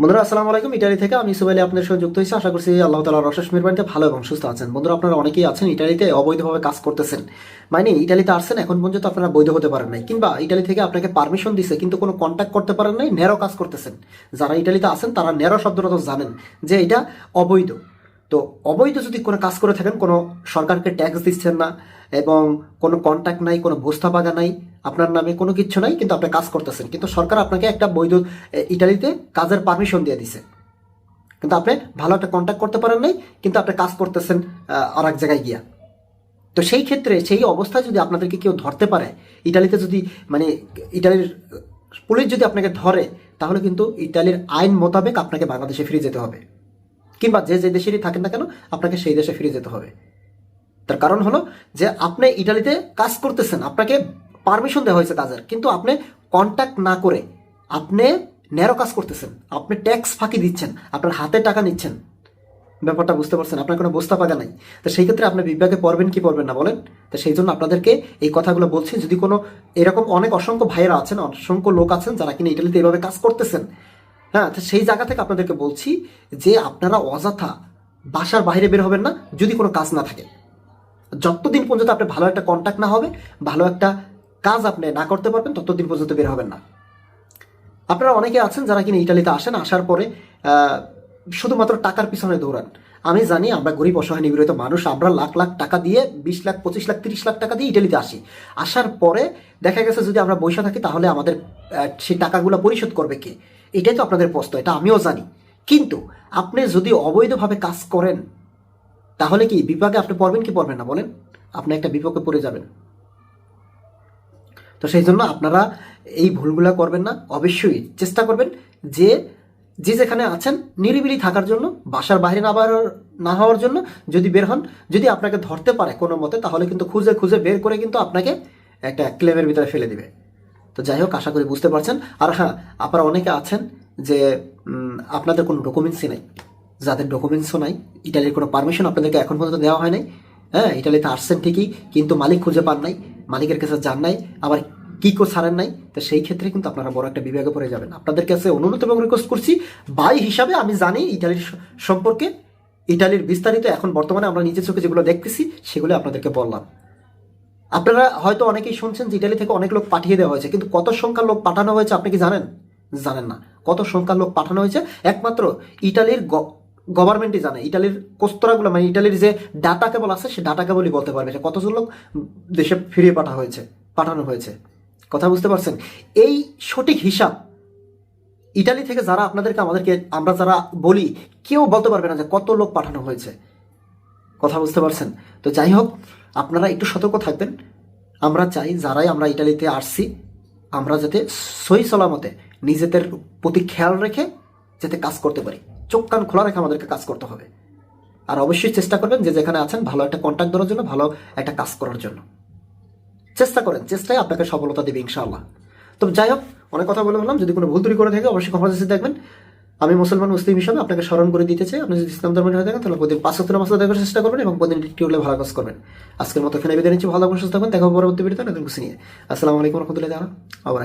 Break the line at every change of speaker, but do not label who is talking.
বন্ধুরা, আসসালামু আলাইকুম। ইটালি থেকে আমি সুবাইলি আপনাদের সঙ্গে যুক্ত হয়েছি। আশা করছি আল্লাহ তালা রসেস বাড়িতে ভালো এবং সুস্থ আছেন। বন্ধুরা, আপনারা অনেকেই আছেন ইটালিতে, অবৈধভাবে কাজ করতেছেন। মানে ইটালিতে আসছেন, এখন পর্যন্ত আপনারা বৈধ হতে পারেন নাই। কিংবা ইটালি থেকে আপনাকে পারমিশন দিছে, কিন্তু কোনো কন্ট্যাক্ট করতে পারেন নাই, ন্যারো কাজ করতেছেন। যারা ইটালিতে আছেন, তারা ন্যারো শব্দটা তো জানেন যে এটা অবৈধ। তো অবৈধ যদি কোনো কাজ করে থাকেন, কোনো সরকারকে ট্যাক্স দিচ্ছেন না এবং কোনো কন্ট্যাক্ট নাই, কোনো বস্তা বাগা নাই, আপনার নামে কোনো কিছু নাই, কিন্তু আপনি কাজ করতেছেন। কিন্তু সরকার আপনাকে একটা বৈধ ইটালিতে কাজের পারমিশন দিয়ে দিছে। কিন্তু আপনি ভালো একটা কন্ট্যাক্ট করতে পারেন নাই, কিন্তু আপনি কাজ করতেছেন আর এক জায়গায় গিয়া। তো সেই ক্ষেত্রে সেই অবস্থায় যদি আপনাদেরকে কেউ ধরতে পারে, ইটালিতে যদি মানে ইটালির পুলিশ যদি আপনাকে ধরে, তাহলে কিন্তু ইটালির আইন মোতাবেক আপনাকে বাংলাদেশে ফিরে যেতে হবে। কিংবা যে যে দেশেরই থাকেন না কেন, আপনাকে সেই দেশে ফিরে যেতে হবে। তার কারণ হলো যে আপনি ইটালিতে কাজ করতেছেন, আপনাকে পারমিশন দেওয়া হয়েছে কাজের কিন্তু আপনি কন্ট্যাক্ট না করে আপনি ন্যারো কাজ করতেছেন, আপনি ট্যাক্স ফাঁকি দিচ্ছেন, আপনার হাতে টাকা নিচ্ছেন। ব্যাপারটা বুঝতে পারছেন, আপনার কোনো বস্তা পাকা নাই। তো সেই ক্ষেত্রে আপনি বিভাগে পড়বেন কি পড়বেন না বলেন? তো সেই জন্য আপনাদেরকে এই কথাগুলো বলছি, যদি কোনো এরকম অনেক অসংখ্য ভাইয়েরা আছেন, অসংখ্য লোক আছেন যারা কিনা ইটালিতে এইভাবে কাজ করতেছেন হ্যাঁ সেই জায়গা থেকে আপনাদেরকে বলছি যে আপনারা অযথা বাসার বাইরে বের হবেন না, যদি কোনো কাজ না থাকে। যতদিন পর্যন্ত আপনি ভালো একটা কন্ট্যাক্ট না হবে, ভালো একটা কাজ আপনি না করতে পারবেন, ততদিন পর্যন্ত বের হবেন না। আপনারা অনেকে আছেন যারা কিনা ইটালিতে আসেন, আসার পরে শুধুমাত্র টাকার পিছনে দৌড়ান। আমি জানি আমরা গরিব, অসহায়, নিগৃহীত মানুষ, আমরা লাখ লাখ টাকা দিয়ে বিশ লাখ, পঁচিশ লাখ, তিরিশ লাখ টাকা দিয়ে ইটালিতে আসি। আসার পরে দেখা গেছে যদি আমরা বসে থাকি, তাহলে আমাদের সেই টাকাগুলো পরিশোধ করবে কে? এটাই তো আপনাদের প্রশ্ন, এটা আমিও জানি। কিন্তু আপনি যদি অবৈধভাবে কাজ করেন, তাহলে কি বিপাকে আপনি পড়বেন কি পড়বেন না বলেন? আপনি একটা বিপকে পড়ে যাবেন। তো সেই জন্য আপনারা এই ভুলগুলো করবেন না, অবশ্যই চেষ্টা করবেন যে যে যেখানে আছেন নিরিবিলি থাকার জন্য, বাসার বাইরে না বার না হওয়ার জন্য যদি বের হন, যদি আপনাকে ধরতে পারে কোনো মতে, তাহলে কিন্তু খুঁজে খুঁজে বের করে কিন্তু আপনাকে একটা ক্লেমের ভিতরে ফেলে দিবে। তো যাই হোক, আশা করি বুঝতে পারছেন। আর হ্যাঁ আপনারা অনেকে আছেন যে আপনাদের কোনো ডকুমেন্টসই নাই। যাদের ডকুমেন্টসও নাই, ইটালির কোনো পারমিশন আপনাদেরকে এখন পর্যন্ত দেওয়া হয় নাই। হ্যাঁ ইটালিতে আসছেন ঠিকই, কিন্তু মালিক খুঁজে পান নাই, মালিকের কাছে যান নাই, আবার কি কো ছাড়েন নাই, তো সেই ক্ষেত্রে কিন্তু আপনারা বড় একটা বিভাগে পড়ে যাবেন। আপনাদের কাছে অনুরোধ এবং রিকোয়েস্ট করছি বাই হিসাবে আমি জানি ইটালির সম্পর্কে, ইটালির বিস্তারিত এখন বর্তমানে আমরা নিজের চোখে যেগুলো দেখতেছি, সেগুলো আপনাদেরকে বললাম। আপনারা হয়তো অনেকেই শুনছেন যে ইটালি থেকে অনেক লোক পাঠিয়ে দেওয়া হয়েছে, কিন্তু কত সংখ্যার লোক পাঠানো হয়েছে আপনি কি জানেন? জানেন না। কত সংখ্যার লোক পাঠানো হয়েছে? একমাত্র ইটালির গভর্নমেন্টই জানে। ইটালির কোস্তরাগুলো মানে ইটালির যে ডাটা কেবল আছে, সে ডাটা কেবলই বলতে পারবে কতজন লোক দেশে ফিরিয়ে পাঠা হয়েছে, পাঠানো হয়েছে। কথা বুঝতে পারছেন? এই সঠিক হিসাব ইটালি থেকে যারা আপনাদেরকে, আমাদেরকে, আমরা যারা বলি, কেউ বলতে পারবে না যে কত লোক পাঠানো হয়েছে। কথা বুঝতে পারছেন? তো যাই হোক আপনারা একটু সতর্ক থাকবেন। আমরা চাই যারাই আমরা ইটালিতে আসছি, আমরা যাতে সই সলামতে নিজেদের প্রতি খেয়াল রেখে যাতে কাজ করতে পারি। চোখ কান খোলা রেখে আমাদেরকে কাজ করতে হবে। আর অবশ্যই চেষ্টা করবেন যে যেখানে আছেন ভালো একটা কন্ট্যাক্ট দেওয়ার জন্য, ভালো একটা কাজ করার জন্য। চেষ্টা করেন চেষ্টায় আপনাকে সফলতা দেবে ইনশাআল্লাহ। তো যাই হোক, অনেক কথা বলে বললাম যদি কোনো ভুল ত্রুটি করে থাকে, অবশ্যই ক্ষমা দেখবেন। আমি মুসলমান, মুসলিম হিসাবে আপনাকে স্মরণ করে দিতে চাই। আপনি যদি ইসলাম ধর্মের হয়ে থাকেন, তাহলে প্রতিদিন পাঁচ সত্তর মাসে দেখার চেষ্টা করবেন এবং প্রতিদিন হলে ভালো কাজ করবেন। আজকের মতো এখানে বিদায় নিচ্ছি। ভালো থাকবেন সুস্থ থাকবেন দেখা পরবর্তী ভিডিওতে নতুন কিছু নিয়ে। আসসালামু আলাইকুম রহমতুল্লাহ আবার